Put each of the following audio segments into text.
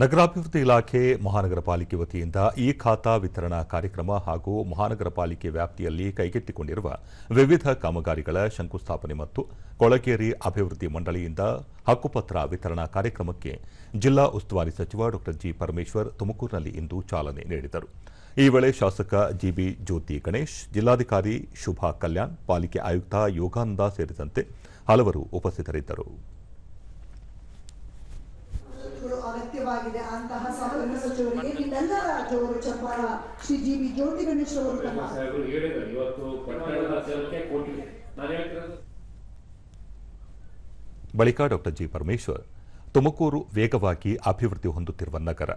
ನಗರಾಭಿವೃದ್ಧಿ ಇಲಾಖೆ ಮಹಾನಗರ ಪಾಲಿಕೆ ವತಿಯಿಂದ ಈ ಖಾತಾ ವಿತರಣಾ ಕಾರ್ಯಕ್ರಮ ಹಾಗೂ ಮಹಾನಗರ ಪಾಲಿಕೆ ವ್ಯಾಪ್ತಿಯಲ್ಲಿ ಕೈಗೆತ್ತಿಕೊಂಡಿರುವ ವಿವಿಧ ಕಾಮಗಾರಿಗಳ ಶಂಕುಸ್ಥಾಪನೆ ಮತ್ತು ಕೊಳಗೇರಿ ಅಭಿವೃದ್ಧಿ ಮಂಡಳಿಯಿಂದ ಹಕ್ಕುಪತ್ರ ವಿತರಣಾ ಕಾರ್ಯಕ್ರಮಕ್ಕೆ ಜಿಲ್ಲಾ ಉಸ್ತುವಾರಿ ಸಚಿವ ಡಾ ಜಿ ಪರಮೇಶ್ವರ್ ತುಮಕೂರಿನಲ್ಲಿ ಇಂದು ಚಾಲನೆ ನೀಡಿದರು. ಈ ವೇಳೆ ಶಾಸಕ ಜಿಬಿ ಜ್ಯೋತಿ ಗಣೇಶ್, ಜಿಲ್ಲಾಧಿಕಾರಿ ಶುಭಾ ಕಲ್ಯಾಣ್, ಪಾಲಿಕೆ ಆಯುಕ್ತ ಯೋಗಾನಂದ ಸೇರಿದಂತೆ ಹಲವರು ಉಪಸ್ಥಿತರಿದ್ದರು. ಅಗತ್ಯವಾಗಿದೆ ಅಂತಹ ಸಹಕಾರ ಸಚಿವರಿಗೆ ನಿಮ್ಮೆಲ್ಲರ ಅವರು ಚಪ್ಪಾಳ. ಶ್ರೀ ಜಿ ಬಿ ಜ್ಯೋತಿ ಗಣೇಶ್ ಅವರು ತಮ್ಮ ಸಾಹೇಬರು ಇವತ್ತು ಪಟ್ಟಣದ ಸೇವಕ್ಕೆ ಕೊಟ್ಟಿದೆ ನಾನು ಹೇಳ್ತಿರೋದು ಬಳಿಕ ಡಾಕ್ಟರ್ ಜಿ ಪರಮೇಶ್ವರ್ ತುಮಕೂರು ವೇಗವಾಗಿ ಅಭಿವೃದ್ಧಿ ಹೊಂದುತ್ತಿರುವ ನಗರ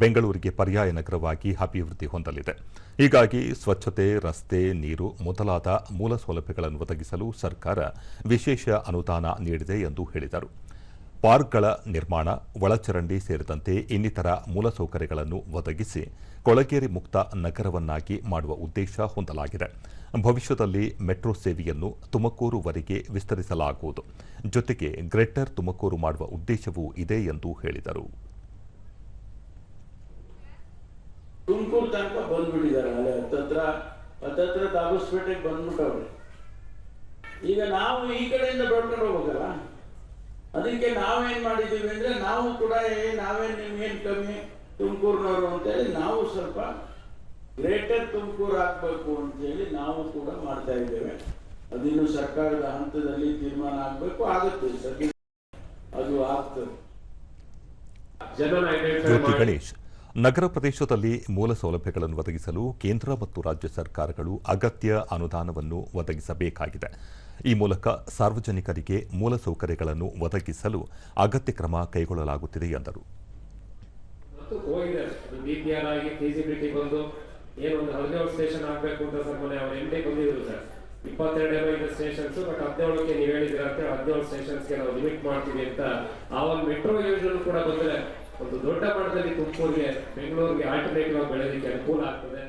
ಬೆಂಗಳೂರಿಗೆ ಪರ್ಯಾಯ ನಗರವಾಗಿ ಅಭಿವೃದ್ಧಿ ಹೊಂದಲಿದೆ. ಹೀಗಾಗಿ ಸ್ವಚ್ಛತೆ ರಸ್ತೆ ನೀರು ಮೊದಲಾದ ಮೂಲ ಸೌಲಭ್ಯಗಳನ್ನು ಒದಗಿಸಲು ಸರ್ಕಾರ ವಿಶೇಷ ಅನುದಾನ ನೀಡಿದೆ ಎಂದು ಹೇಳಿದರು. ಪಾರ್ಕ್ಗಳ ನಿರ್ಮಾಣ, ಒಳಚರಂಡಿ ಸೇರಿದಂತೆ ಇನ್ನಿತರ ಮೂಲಸೌಕರ್ಯಗಳನ್ನು ಒದಗಿಸಿ ಕೊಳಗೇರಿ ಮುಕ್ತ ನಗರವನ್ನಾಗಿ ಮಾಡುವ ಉದ್ದೇಶ ಹೊಂದಲಾಗಿದೆ. ಭವಿಷ್ಯದಲ್ಲಿ ಮೆಟ್ರೋ ಸೇವೆಯನ್ನು ತುಮಕೂರುವರೆಗೆ ವಿಸ್ತರಿಸಲಾಗುವುದು. ಜೊತೆಗೆ ಗ್ರೇಟರ್ ತುಮಕೂರು ಮಾಡುವ ಉದ್ದೇಶವೂ ಇದೆ ಎಂದು ಹೇಳಿದರು. ತುಮಕೂರು ತನಕ ಬಂದ್ಬಿಟ್ಟಿದ್ದಾರೆ. ಈಗ ನಾವು ಈ ಕಡೆಯಿಂದ ಬೆಳ್ಕೊಂಡು ಹೋಗ್ಬೇಕಲ್ಲ ಅದಕ್ಕೆ ನಾವೇನ್ ಮಾಡಿದೀವಿ ಅಂದ್ರೆ ನಾವು ಕೂಡ ಏ, ನಾವೇನ್ ನಿಮ್ಗೇನ್ ಕಮ್ಮಿ? ತುಮಕೂರಿನವರು ಅಂತೇಳಿ ನಾವು ಸ್ವಲ್ಪ ಗ್ರೇಟರ್ ತುಮಕೂರು ಅಂತ ಅಂತೇಳಿ ನಾವು ಕೂಡ ಮಾಡ್ತಾ ಇದ್ದೇವೆ. ಅದಿನ್ನು ಸರ್ಕಾರದ ಹಂತದಲ್ಲಿ ತೀರ್ಮಾನ ಆಗ್ಬೇಕು, ಆಗುತ್ತೆ ಸದ್ಯ. ಅದು ಆಗ್ತದೆ. ಜನನ ನಗರ ಪ್ರದೇಶದಲ್ಲಿ ಮೂಲ ಸೌಲಭ್ಯಗಳನ್ನು ಒದಗಿಸಲು ಕೇಂದ್ರ ಮತ್ತು ರಾಜ್ಯ ಸರ್ಕಾರಗಳು ಅಗತ್ಯ ಅನುದಾನವನ್ನು ಒದಗಿಸಬೇಕಾಗಿದೆ. ಈ ಮೂಲಕ ಸಾರ್ವಜನಿಕರಿಗೆ ಮೂಲಸೌಕರ್ಯಗಳನ್ನು ಒದಗಿಸಲು ಅಗತ್ಯ ಕ್ರಮ ಕೈಗೊಳ್ಳಲಾಗುತ್ತಿದೆ ಎಂದರು. ಇಪ್ಪತ್ತೆರಡು ಐದು ಸ್ಟೇಷನ್ಸ್ ಬಟ್ ಹದಿನೇಳಕ್ಕೆ ನೀವು ಹೇಳಿದ್ರೆ ಅಂತ ಹದಿನೇಳು ಸ್ಟೇಷನ್ಸ್ಗೆ ನಾವು ಲಿಮಿಟ್ ಮಾಡ್ತೀವಿ ಅಂತ ಆ ಒಂದು ಮೆಟ್ರೋ ಯೋಜನೆ ಕೂಡ ಬಂದ್ರೆ ಒಂದು ದೊಡ್ಡ ಮಟ್ಟದಲ್ಲಿ ತುಮಕೂರಿಗೆ ಬೆಂಗಳೂರಿಗೆ ಆಲ್ಟರ್ನೇಟಿವ್ ಆಗಿ ಬೆಳೆಯೋದಕ್ಕೆ ಅನುಕೂಲ ಆಗ್ತದೆ.